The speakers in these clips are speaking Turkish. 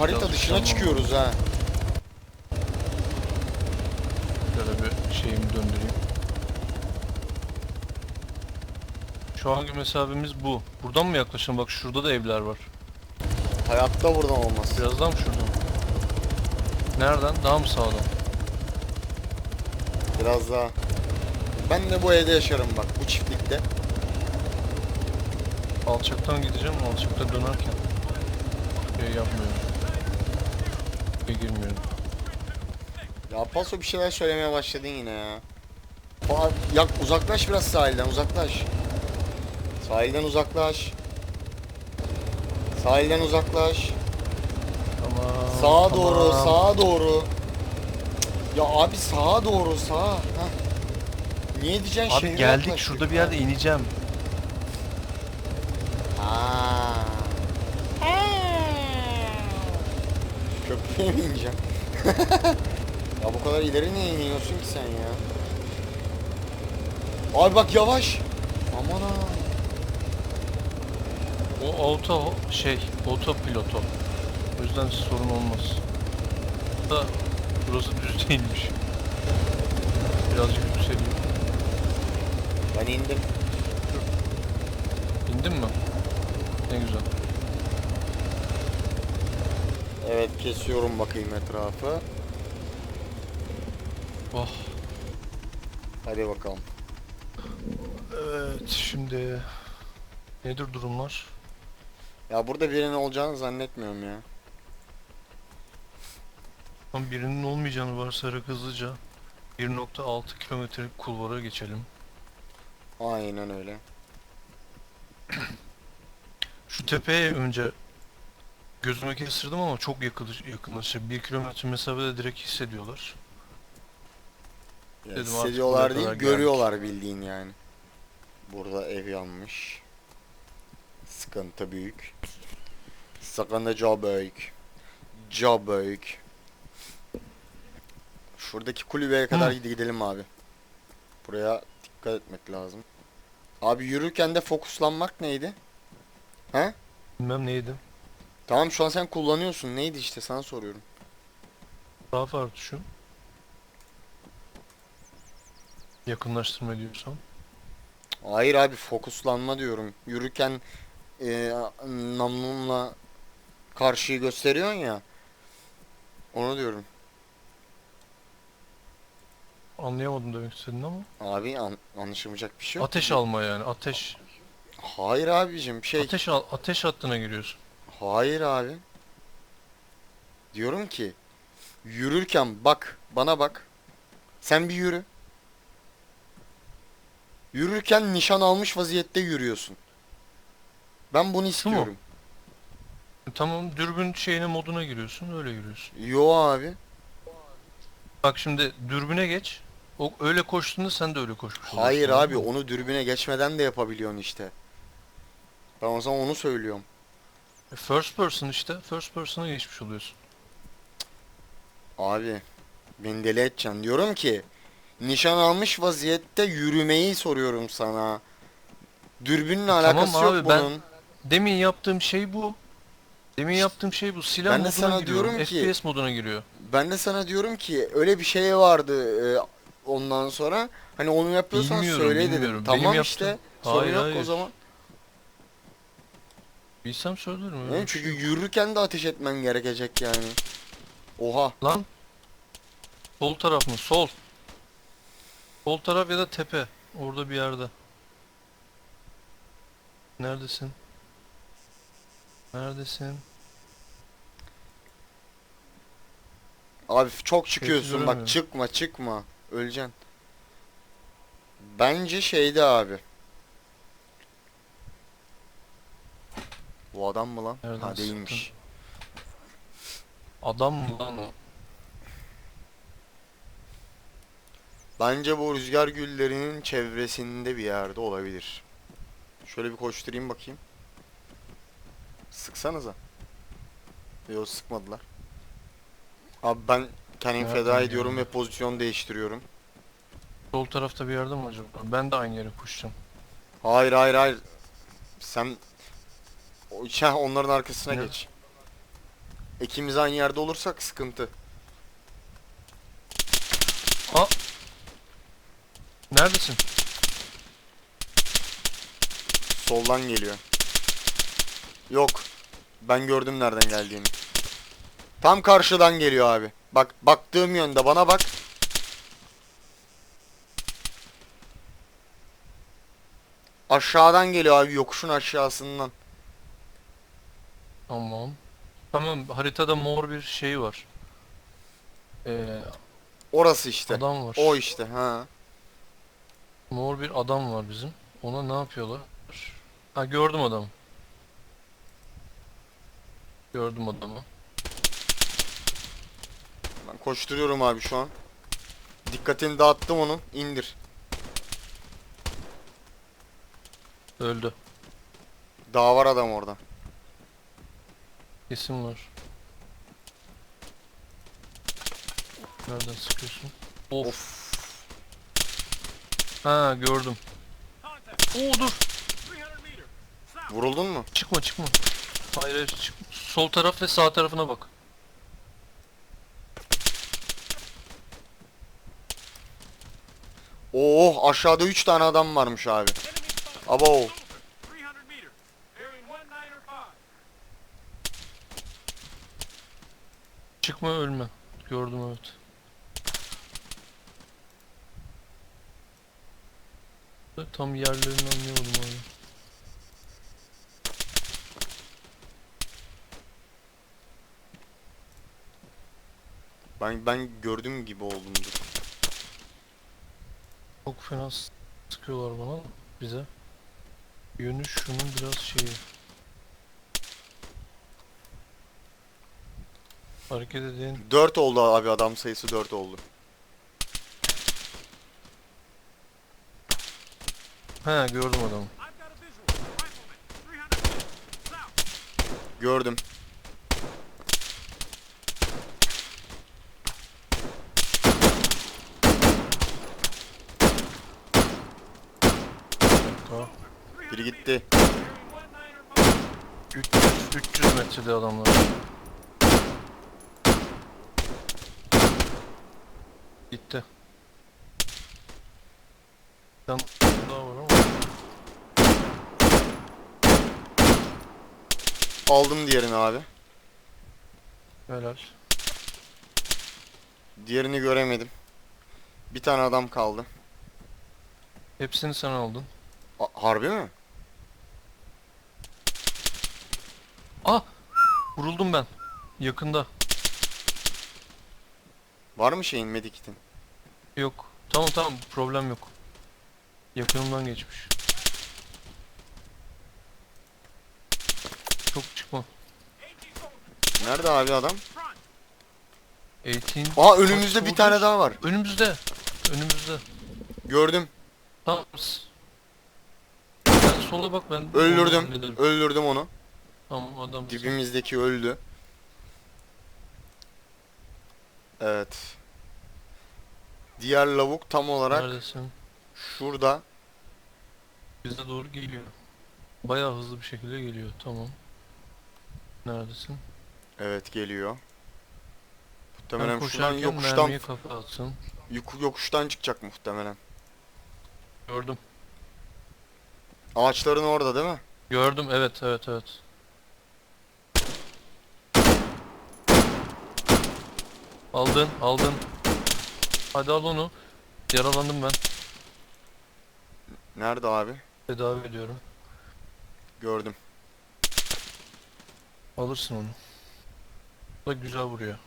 harita dışına çıkıyoruz ha. Şöyle bir şeyimi döndüreyim. Şu anki mesafemiz bu. Buradan mı yaklaşalım? Bak şurada da evler var. Hayatta buradan olmaz. Biraz daha mı şuradan? Nereden? Daha mı sağdan? Biraz daha. Ben de bu evde yaşarım bak bu çiftlikte. Alçaktan gideceğim. Alçakta dönerken şey yapmıyorum. Şey girmiyorum. Ya Paso bir şeyler söylemeye başladın yine ya. Fa yak uzaklaş biraz sahilden uzaklaş. Sahilden uzaklaş. Sahilden uzaklaş. Tamam. Sağa doğru, tamam. sağa doğru. Ya abi sağa doğru, sağa. Heh. Niye diyeceksin Abi şehre geldik yaklaştık şurada bir yerde ineceğim. Ha. İneceğim? ya bu kadar ileri niye iniyorsun ki sen ya? Abi bak yavaş. Aman ha. O auto şey, otopiloto. O yüzden sorun olmaz. Da burası düz değilmiş. Birazcık yükseliyor. Ben indim. İndin mi? Ne güzel. Evet kesiyorum bakayım etrafı. Oh. Hadi bakalım. Evet şimdi nedir durumlar? Ya burada birinin olacağını zannetmiyorum ya. Tam birinin olmayacağını varsayarak hızlıca 1.6 kilometrelik kulvara geçelim. Aynen öyle. Şu tepeye önce gözüme kestirdim ama çok yakın, yakınlaşıyor. 1 kilometre mesafede direkt hissediyorlar. Ya Dedim artık hissediyorlar buraya değil, kadar görüyorlar bildiğin yani. Burada ev yanmış. Sıkıntı büyük. Sıkıntı büyük. Çok büyük. Şuradaki kulübeye kadar Hı. gide- gidelim abi. Buraya dikkat etmek lazım. Abi yürürken de fokuslanmak neydi? He? Bilmem neydi. Tamam şu an sen kullanıyorsun. Neydi işte sana soruyorum. Daha farklı şu. Yakınlaştırma diyorsam. Hayır abi fokuslanma diyorum. Yürürken e, namlunla karşıyı gösteriyorsun ya. Onu diyorum. Anlayamadım demek istediğini ama. Abi an, anlaşılmayacak bir şey yok. Ateş alma yani. Ateş. Hayır abicim şey. Ateş al, ateş hattına giriyorsun. Hayır abi. Diyorum ki yürürken bak bana bak. Sen bir yürü. Yürürken nişan almış vaziyette yürüyorsun. Ben bunu istiyorum. Tamam dürbün şeyine moduna giriyorsun. Öyle giriyorsun. Yo abi. Bak şimdi dürbüne geç. O öyle koştuğunda sen de öyle koşmuş. Hayır abi onu dürbüne geçmeden de yapabiliyorsun işte. Ben o zaman onu söylüyorum. First person işte. First person'a geçmiş oluyorsun. Abi beni deli edeceksin. Diyorum ki nişan almış vaziyette yürümeyi soruyorum sana. Dürbünle Tamam alakası yok abi, ben- bunun. Demin yaptığım şey bu. Demin yaptığım şey bu. Silah Ben de moduna sana giriyorum. diyorum ki- FPS moduna giriyor. Ben de sana diyorum ki öyle bir şey vardı e, ondan sonra. Hani onu yapıyorsan Bilmiyorum, söyle dedim. bilmiyorum. Tamam Benim işte. yaptığım- Sorun Hayır, yok o hayır. zaman. Bilsem söylerim. öyle Ne? şey Çünkü yok. yürürken de ateş etmen gerekecek yani. Oha. Lan. Sol taraf mı? Sol. Sol taraf ya da tepe. Orada bir yerde. Neredesin? Neredesin? Abi çok çıkıyorsun bak çıkma çıkma. Öleceksin. Bence şeydi abi. Bu adam mı lan? Nereden ha değilmiş. Adam mı lan o? Bence bu rüzgar güllerinin çevresinde bir yerde olabilir. Şöyle bir koşturayım bakayım. Sıksanıza. Yok sıkmadılar. Abi ben kendimi Nereden feda ediyorum ve pozisyon değiştiriyorum. Sol tarafta bir yerde mi acaba? Ben de aynı yere koşacağım. Hayır hayır hayır. Sen o, Şeh, onların arkasına Ne? geç. İkimiz aynı yerde olursak sıkıntı. Neredesin? Soldan geliyor. Yok. Ben gördüm nereden geldiğini. Tam karşıdan geliyor abi. Bak baktığım yönde bana bak. Aşağıdan geliyor abi yokuşun aşağısından. Tamam. Tamam haritada mor bir şey var. Ee, Orası işte. adam var. O işte ha. Mor bir adam var bizim. Ona ne yapıyorlar? Ha gördüm adamı. Gördüm adamı. Ben koşturuyorum abi şu an. Dikkatini dağıttım onun. İndir. Öldü. Daha var adam orada. Kesim var. Nereden sıkıyorsun? Of. Of. Ha gördüm. Oo dur. Vuruldun mu? Çıkma çıkma. Hayır hayır çık. Sol taraf ve sağ tarafına bak. Oh aşağıda 3 tane adam varmış abi. Abo. Çıkma ölme. Gördüm evet. Tam yerlerini anlayamadım abi. Ben ben gördüğüm gibi oldumdur. Çok fena sıkıyorlar bana bize. Yönü şunun biraz şeyi. Hareket edin. 4 oldu abi adam sayısı 4 oldu. He gördüm adamı. Gördüm. Tamam. Biri gitti. 300, 300 metrede adamlar. Gitti. Bir tane daha var ama. Aldım diğerini abi. Helal. Diğerini göremedim. Bir tane adam kaldı. Hepsini sen aldın. A- harbi mi? Ah! Vuruldum ben. Yakında. Var mı şeyin medikitin? Yok. Tamam tamam problem yok. Yakınımdan geçmiş. Çok çıkma. Nerede abi adam? 18. Aa önümüzde bir tane daha var. Önümüzde. Önümüzde. Gördüm. Tamam. Sen sola bak ben. Öldürdüm. Öldürdüm onu. Tamam adam. Dibimizdeki öldü. Evet. Diğer lavuk tam olarak Neredesin? şurada. Bize doğru geliyor. Bayağı hızlı bir şekilde geliyor. Tamam. Neredesin? Evet geliyor. Ben Muhtemelen şuradan koşarken yokuştan kafa atsın. yuk- yokuştan çıkacak muhtemelen. Gördüm. Ağaçların orada değil mi? Gördüm evet evet evet. Aldın aldın. Hadi al onu. Yaralandım ben. Nerede abi? Tedavi ediyorum. Gördüm. Alırsın onu. Bu da güzel vuruyor.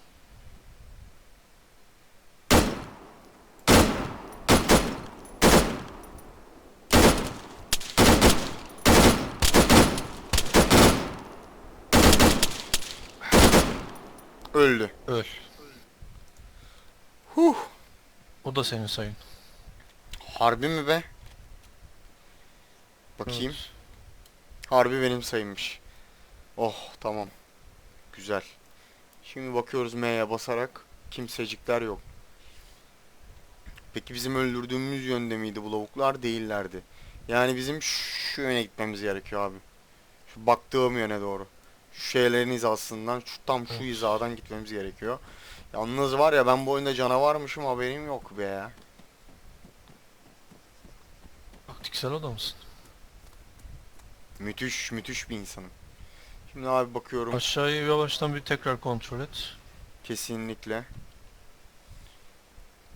Öldü. Öl. Huh. O da senin sayın. Harbi mi be? Bakayım. Evet. Harbi benim sayımmış. Oh tamam. Güzel. Şimdi bakıyoruz M'ye basarak. Kimsecikler yok. Peki bizim öldürdüğümüz yönde miydi bu lavuklar? Değillerdi. Yani bizim şu yöne gitmemiz gerekiyor abi. Şu baktığım yöne doğru. Şu şeylerin hizasından şu tam şu hizadan gitmemiz gerekiyor. Yalnız var ya ben bu oyunda canavarmışım haberim yok be ya. Taktiksel adamsın. Müthiş müthiş bir insanım. Şimdi abi bakıyorum Aşağıyı yavaştan bir tekrar kontrol et. kesinlikle.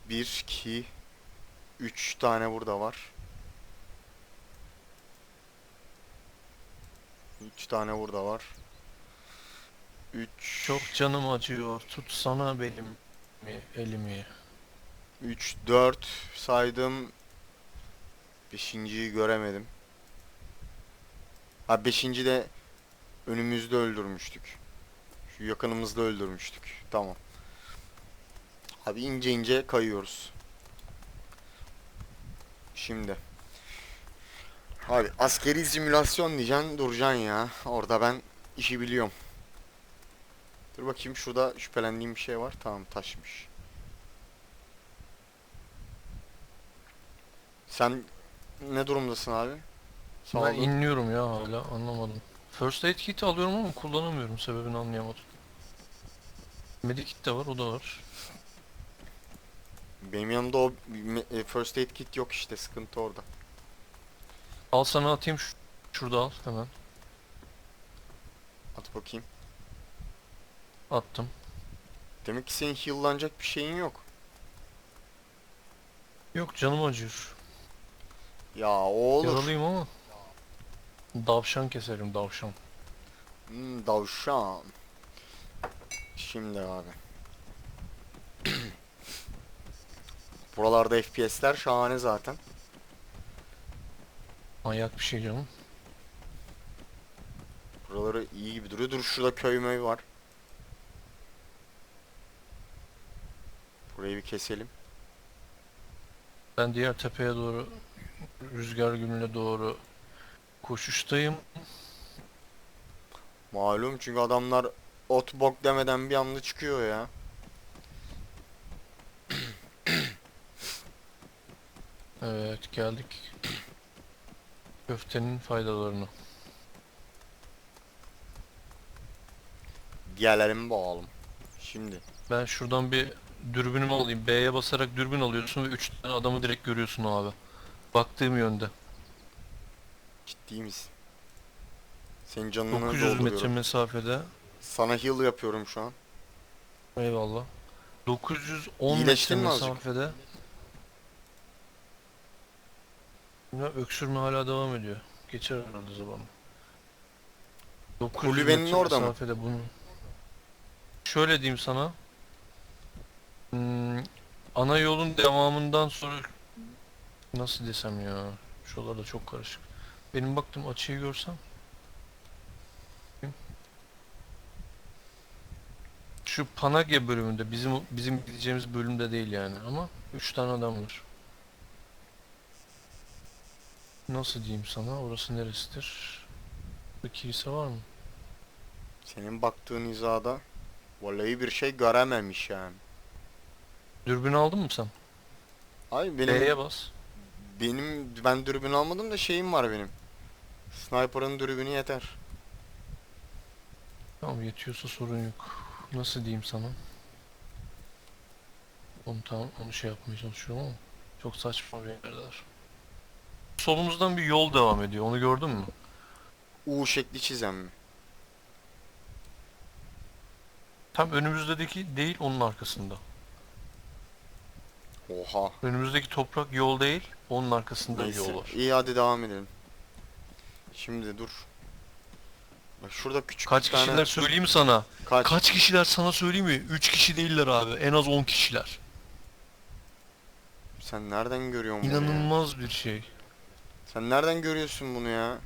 1 2 3 tane burada var. 3 tane burada var. 3 Çok canım acıyor. Tutsana belimi, elimi. 3 4 saydım. Beşinciyi göremedim. Ha beşinci de önümüzde öldürmüştük. Şu yakınımızda öldürmüştük. Tamam. Abi ince ince kayıyoruz. Şimdi. Abi askeri simülasyon diyeceksin duracaksın ya. Orada ben işi biliyorum. Dur bakayım şurada şüphelendiğim bir şey var. Tamam taşmış. Sen ne durumdasın abi? Sağ Ben olun. inliyorum ya hala anlamadım. First aid kit alıyorum ama kullanamıyorum sebebini anlayamadım. Medikit de var o da var. Benim yanımda o e, first aid kit yok işte sıkıntı orada. Al sana atayım şu- şurada al hemen. At bakayım. Attım. Demek ki senin heal'lanacak bir şeyin yok. Yok canım acıyor. Ya o olur. Yaralıyım ama. Davşan keserim davşan. Hmm, davşan. Şimdi abi. Buralarda FPS'ler şahane zaten. Manyak bir şey canım. Buraları iyi gibi duruyor. Dur şurada köy möy var. Burayı bir keselim. Ben diğer tepeye doğru rüzgar gülüne doğru koşuştayım. Malum çünkü adamlar ot bok demeden bir anda çıkıyor ya. Evet geldik. Köftenin faydalarını. Gelelim bakalım. Şimdi. Ben şuradan bir dürbünümü alayım. B'ye basarak dürbün alıyorsun ve 3 tane adamı direkt görüyorsun abi. Baktığım yönde. Ciddi misin? Senin canını 900 metre dolduruyorum. mesafede. Sana heal yapıyorum şu an. Eyvallah. 910 metre İyileştin mi azıcık? mesafede. Ya öksürme hala devam ediyor. Geçer herhalde zamanı. 900 Kulübenin metre orada mı? mesafede bunu. Şöyle diyeyim sana. Hmm, ana yolun devamından sonra nasıl desem ya. Şuralarda çok karışık. Benim baktığım açıyı görsem. Şu Panagya bölümünde bizim bizim gideceğimiz bölümde değil yani ama 3 tane adam var. Nasıl diyeyim sana? Orası neresidir? Bir kilise var mı? Senin baktığın hizada vallahi bir şey görememiş yani. Dürbün aldın mı sen? Ay benim B'ye bas. benim ben dürbün almadım da şeyim var benim. Sniper'ın dürbünü yeter. Tamam yetiyorsa sorun yok. Nasıl diyeyim sana? Onu tamam onu şey yapmaya çalışıyorum ama çok saçma bir yerler. Solumuzdan bir yol devam ediyor. Onu gördün mü? U şekli çizen mi? Tam önümüzdeki değil onun arkasında. Oha. Önümüzdeki toprak yol değil, onun arkasında Neyse. yol var. İyi hadi devam edelim. Şimdi dur. Bak şurada küçük Kaç bir tane... kişiler söyleyeyim sana? Kaç? Kaç kişiler sana söyleyeyim mi? 3 kişi değiller abi. En az 10 kişiler. Sen nereden görüyorsun bunu ya? İnanılmaz bir şey. Sen nereden görüyorsun bunu ya?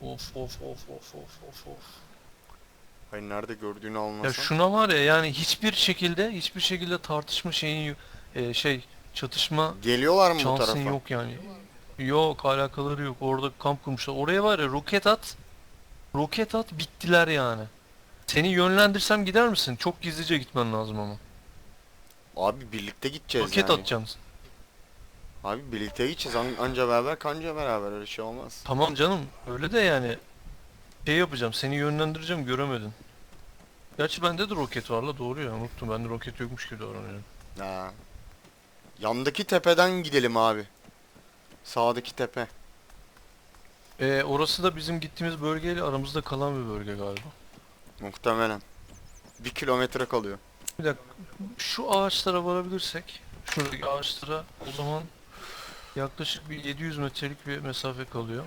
Of of of of of of of. Hayır nerede gördüğünü Ya almasan. şuna var ya yani hiçbir şekilde hiçbir şekilde tartışma şeyin e, şey çatışma Geliyorlar mı bu şansın tarafa? yok yani. Yok alakaları yok. Orada kamp kurmuşlar. Oraya var ya roket at. Roket at bittiler yani. Seni yönlendirsem gider misin? Çok gizlice gitmen lazım ama. Abi birlikte gideceğiz Roket yani. atacaksın. Abi birlikte gideceğiz. An- anca beraber kanca beraber öyle şey olmaz. Tamam canım öyle de yani Şey yapacağım, seni yönlendireceğim göremedin. Gerçi bende de roket var la doğru ya unuttum bende roket yokmuş gibi davranıyorum. Ha. Yandaki tepeden gidelim abi. Sağdaki tepe. Ee, orası da bizim gittiğimiz bölgeyle aramızda kalan bir bölge galiba. Muhtemelen. Bir kilometre kalıyor. Bir dakika şu ağaçlara varabilirsek şuradaki ağaçlara o zaman yaklaşık bir 700 metrelik bir mesafe kalıyor.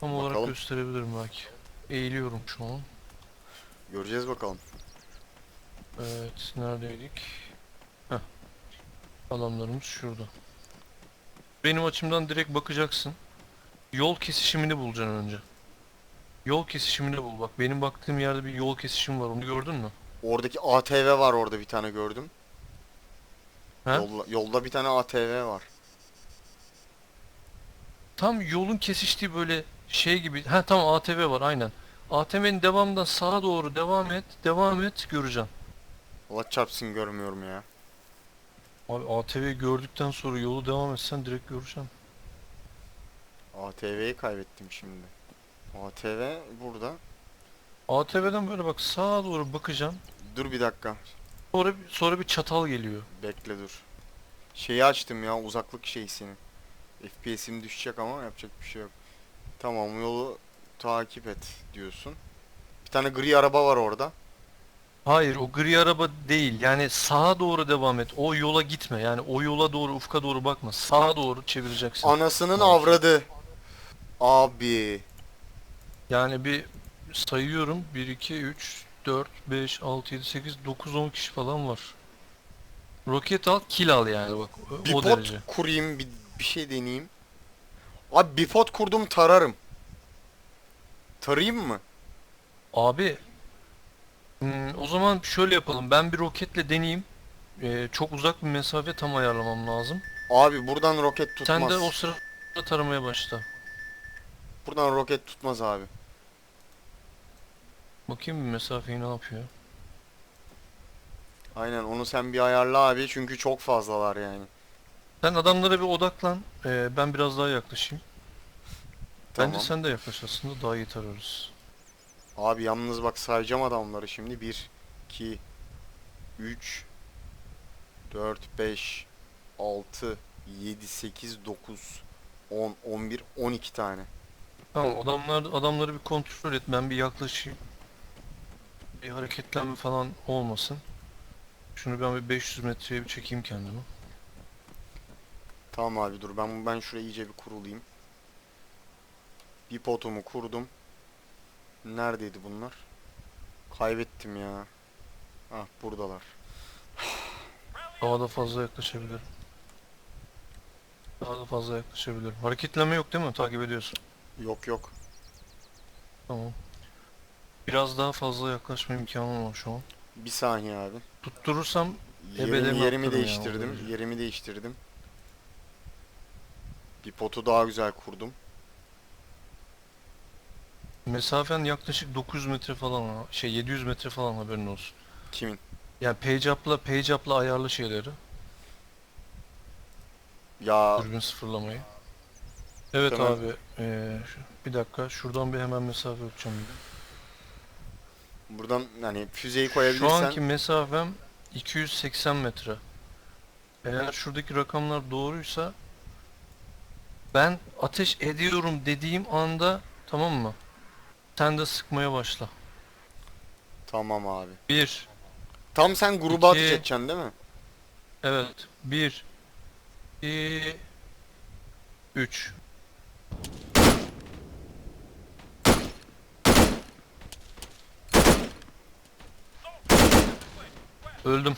Tam olarak Bakalım. gösterebilirim belki. Eğiliyorum şu an. Göreceğiz bakalım. Evet, neredeydik? Heh. Adamlarımız şurada. Benim açımdan direkt bakacaksın. Yol kesişimini bulacaksın önce. Yol kesişimini bul bak. Benim baktığım yerde bir yol kesişimi var. Onu gördün mü? Oradaki ATV var orada bir tane gördüm. He? Yolda, yolda bir tane ATV var. Tam yolun kesiştiği böyle şey gibi. Ha tamam ATV var aynen. ATV'nin devamından sağa doğru devam et. Devam et göreceksin. Allah çarpsın görmüyorum ya. Abi ATV'yi gördükten sonra yolu devam etsen direkt göreceksin. ATV'yi kaybettim şimdi. ATV burada. ATV'den böyle bak sağa doğru bakacaksın. Dur bir dakika. Sonra sonra bir çatal geliyor. Bekle dur. Şeyi açtım ya uzaklık şeysini. FPS'im düşecek ama yapacak bir şey yok. Tamam yolu takip et diyorsun. Bir tane gri araba var orada. Hayır o gri araba değil. Yani sağa doğru devam et. O yola gitme. Yani o yola doğru ufka doğru bakma. Sağa doğru çevireceksin. Anasının avradı. Abi. Yani bir sayıyorum. 1, 2, 3, 4, 5, 6, 7, 8, 9, 10 kişi falan var. Roket al, kill al yani bak. o- Bir O pot derece. kurayım bir, bir şey deneyeyim. Abi bir pot kurdum tararım. Tarayayım mı? Abi hmm, o zaman şöyle yapalım. Ben bir roketle deneyeyim. Ee, çok uzak bir mesafe tam ayarlamam lazım. Abi buradan roket tutmaz. Sen de o sırada taramaya başla. Buradan roket tutmaz abi. Bakayım bir mesafeyi ne yapıyor. Aynen onu sen bir ayarla abi çünkü çok fazlalar yani. Sen adamlara bir odaklan. Ee, ben biraz daha yaklaşayım. Tamam. Bence sen de yaklaş aslında daha iyi tararız. Abi yalnız bak sayacağım adamları şimdi. 1, 2, 3, 4, 5, 6, 7, 8, 9, 10, 11, 12 tane. Tamam adamlar adamları bir kontrol et. Ben bir yaklaşayım. Bir hareketlenme falan olmasın. Şunu ben bir 500 metreye bir çekeyim kendimi. Tamam abi dur ben ben şuraya iyice bir kurulayım. Bir potumu kurdum. Neredeydi bunlar? Kaybettim ya. Ah buradalar. Daha da fazla yaklaşabilirim. Daha da fazla yaklaşabilirim. Hareketlenme yok değil mi? Takip ediyorsun. Yok yok. Tamam. Biraz daha fazla yaklaşma imkanım var şu an. Bir saniye abi. Tutturursam Yerimi, Ebelemi yerimi ya, değiştirdim. olabilir. Yerimi değiştirdim. Bir potu daha güzel kurdum. Mesafen yaklaşık 900 metre falan ha- şey 700 metre falan haberin olsun. Kimin? Yani page up'la page up'la ayarlı şeyleri. Ya Dürbün sıfırlamayı. Evet Tamam. abi. eee, şu- bir dakika şuradan bir hemen mesafe yapacağım. buradan hani füzeyi Şu koyabilirsen anki mesafem 280 metre. Eğer şuradaki rakamlar doğruysa ben ateş ediyorum dediğim anda tamam mı? Sen de sıkmaya başla. tamam abi. 1 Tam sen gruba İki. ateş edeceksin değil mi? Evet. 1 2 3 Öldüm.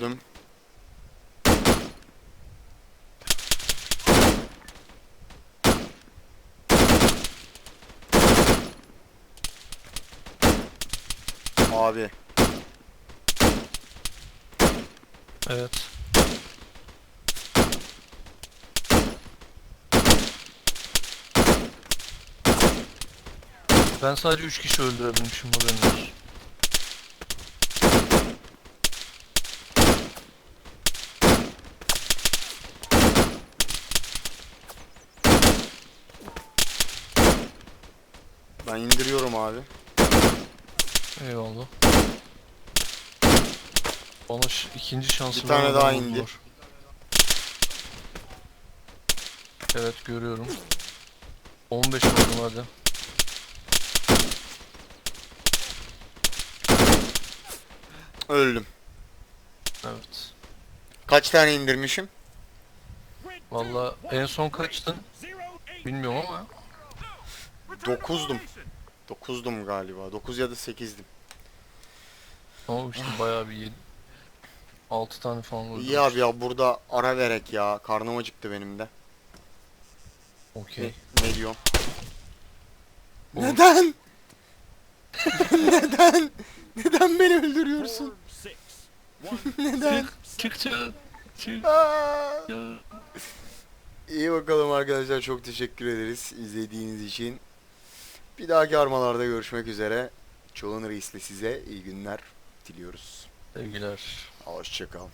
Gördüm. Abi Evet. Ben sadece 3 kişi öldürebilmişim haberin olsun. Ben indiriyorum abi. Eyvallah. Bana ikinci şansı Bir tane daha adam indi. var. Evet görüyorum. 15 vurdum hadi. Öldüm. Evet. Kaç tane indirmişim? Valla en son kaçtın? Bilmiyorum ama. Dokuzdum. 9'dum galiba. 9 ya da 8'dim. Ama işte bayağı bir yedi. 6 tane falan vurdum. İyi abi ya burada ara verek ya. Karnım acıktı benim de. Ne, Okey. ne diyorsun? Olur. Neden? Neden? Neden beni öldürüyorsun? Neden? Çık çık. Çık. İyi bakalım arkadaşlar çok teşekkür ederiz izlediğiniz için. Bir dahaki armalarda görüşmek üzere. Çoğun Reis'le size iyi günler diliyoruz. Sevgiler. Hoşçakalın.